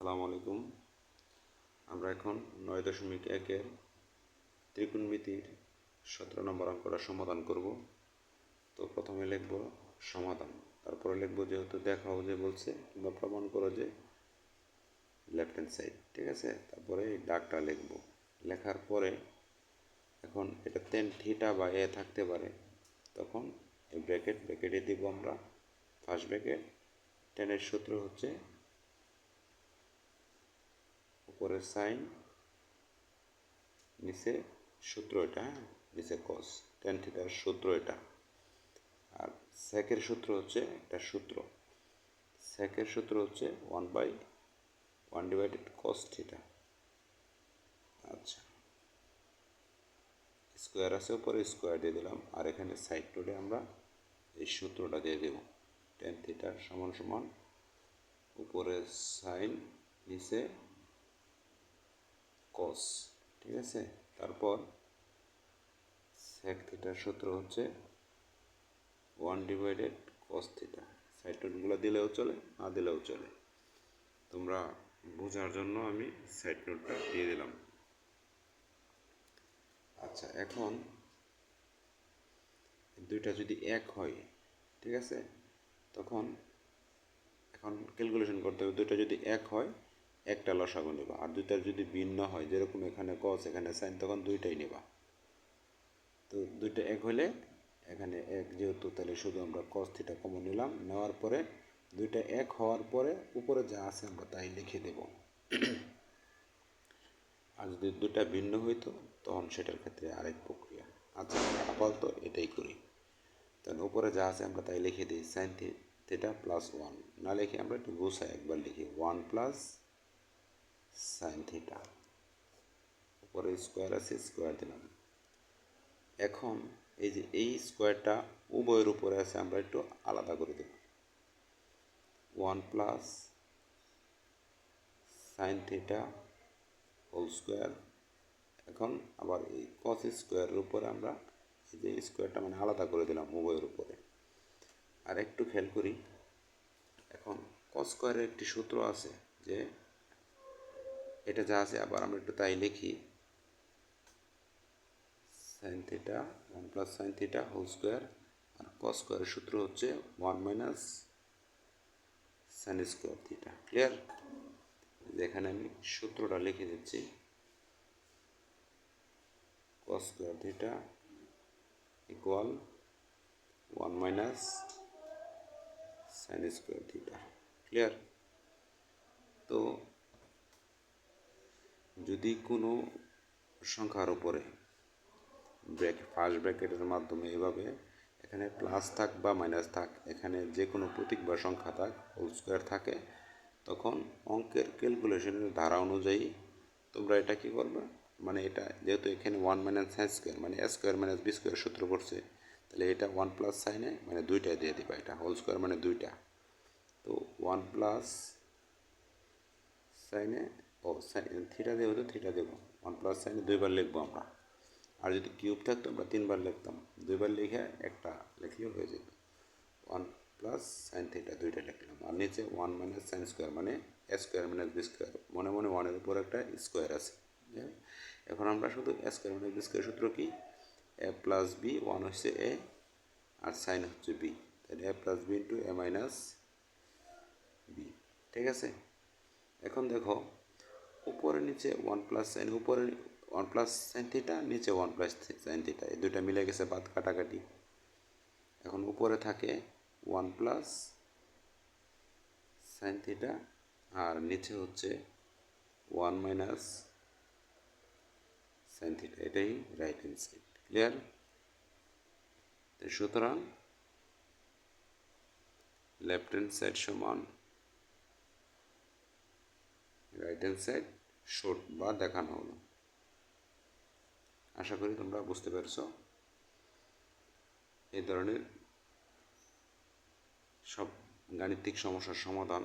আসসালামু আলাইকুম। আমরা এখন নয় দশমিক একের ত্রিকোণমিতির সতেরো নম্বর অঙ্কটা সমাধান করব। তো প্রথমে লিখব সমাধান। তারপরে লিখব যেহেতু দেখাও যে বলছে কিংবা প্রমাণ করো যে লেফট হ্যান্ড সাইড ঠিক আছে? তারপরে এই ডাকটা লিখব। লেখার পরে এখন এটা টেন থিটা বা এ থাকতে পারে। তখন এই ব্র্যাকেট ব্র্যাকেটে দিব আমরা। ফার্স্ট ব্র্যাকেট টেনের সূত্র হচ্ছে উপরে সাইন, নিচে সূত্র এটা হ্যাঁ? নিচে কস টেন থিটার সূত্র এটা। আর সেকের সূত্র হচ্ছে একটা সূত্র। সেকের সূত্র হচ্ছে one by one divided cos theta আচ্ছা। স্কোয়ার আছে উপরে স্কোয়ার দিয়ে দিলাম। আর এখানে সাইড টোডে আমরা এই সূত্রটা দিয়ে দেব। টেন থিটার সমান সমান উপরে সাইন, নিচে কস ঠিক আছে? তারপর সেক থিটার সূত্র হচ্ছে one divided cos theta side দিলেও চলে, না দিলেও চলে। তোমরা বোঝার জন্য আমি সাইড নোটটা দিয়ে দিলাম। আচ্ছা এখন দুইটা যদি এক হয়, ঠিক আছে? তখন এখন ক্যালকুলেশন করতে হবে, দুইটা যদি এক হয় একটা লসাগু নেবা। আর দুইটার যদি ভিন্ন হয়, যেরকম এখানে কস এখানে সাইন তখন দুইটাই নেবা। তো দুইটা এক হলে এখানে এক যেহেতু, তাহলে শুধু আমরা কস থিটা কমন নিলাম। নেওয়ার পরে দুইটা এক হওয়ার পরে উপরে যা আছে আমরা তাই লিখে দেব। আর যদি দুটা ভিন্ন হইতো, তখন সেটার ক্ষেত্রে আরেক প্রক্রিয়া। আচ্ছা আপাতত এটাই করি। তখন উপরে যা আছে আমরা তাই লিখে দিই সাইন থিটা প্লাস ওয়ান না লিখে আমরা একটু গুছাই, একবার লিখি। ওয়ান প্লাস সাইন থিটা উপরে স্কোয়ার আছে স্কোয়ার দিলাম। এখন এই যে এই স্কোয়ারটা উভয়ের উপরে আছে, আমরা একটু আলাদা করে দেব। One plus sine theta whole square এখন আবার এই কস স্কোয়ারের উপরে আমরা এই যে স্কোয়ারটা মানে আলাদা করে দিলাম উভয়ের উপরে। আর একটু খেয়াল করি, এখন কস স্কোয়ারের একটি সূত্র আছে যে এটা যা আছে, আবার আমরা একটু তাই লিখি। Sine theta one plus sine theta whole square আর কস স্কোয়ারের সূত্র হচ্ছে one minus sine square theta clear যেখানে আমি সূত্রটা লিখে দিচ্ছি। Cos square theta equal one minus sine square theta clear তো যদি কোনো সংখ্যার উপরে ব্র্যাক ফার্স্ট ব্র্যাকেটের মাধ্যমে এভাবে এখানে প্লাস থাক বা মাইনাস থাক, এখানে যে কোনো প্রতীক বা সংখ্যা থাক হোল স্কোয়ার থাকে, তখন অঙ্কের ক্যালকুলেশনের ধারা অনুযায়ী তোমরা এটা কী করবে? মানে এটা যেহেতু এখানে ওয়ান মাইনাস সাইন স্কোয়ার মানে A square minus B square সূত্র পড়ছে, তাহলে এটা ওয়ান প্লাস সাইনে মানে দুইটা দিয়ে দিবা এটা হোল স্কোয়ার মানে দুইটা। তো ওয়ান প্লাস সাইনে ও সাইন থিটা দেবো তো থিটা দেবো। ওয়ান প্লাস সাইনে দুইবার লিখব আমরা। আর যদি কিউব থাকতো, আমরা তিনবার লিখতাম। দুইবার লিখে একটা লিখলেও হয়ে যেত। ওয়ান প্লাস সাইন থিটা দুইটা লিখলাম। আর নিচে ওয়ান মাইনাস সাইন স্কোয়ার মানে A square minus B square মনে মনে ওয়ানের উপর একটা স্কোয়ার আছে। এখন আমরা শুধু A square minus B square সূত্র কি? এ প্লাস বি ওয়ান হচ্ছে এ আর সাইন হচ্ছে বি তাহলে A plus B into A minus B ঠিক আছে? এখন দেখো উপরে নিচে ওয়ান প্লাস সাইন উপরে ওয়ান প্লাস সাইন থিটা নিচে ওয়ান প্লাস সাইন থিটা এই দুইটা মিলে গেছে বাদ কাটাকাটি। এখন উপরে থাকে ওয়ান প্লাস সাইন থিটা আর নিচে হচ্ছে ওয়ান মাইনাস সাইন থিটা এটাই রাইট হ্যান্ড সাইড ক্লিয়ার সুতরাং লেফট হ্যান্ড সাইড সমান রাইট হ্যান্ড সাইড শর্ট বা দেখানো হলো। আশা করি তোমরা বুঝতে পেরেছ। এই ধরনের সব গাণিতিক সমস্যার সমাধান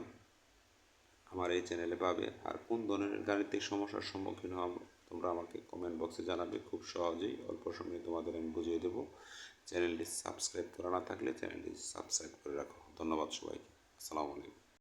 আমার এই চ্যানেলে পাবে। আর কোন ধরনের গাণিতিক সমস্যার সম্মুখীন হওয়া তোমরা আমাকে কমেন্ট বক্সে জানাবে খুব সহজেই। অল্প সময়ে তোমাদের আমি বুঝিয়ে দেবো। চ্যানেলটি সাবস্ক্রাইব করা না থাকলে চ্যানেলটি সাবস্ক্রাইব করে রাখো। ধন্যবাদ সবাইকে। আসসালামু আলাইকুম।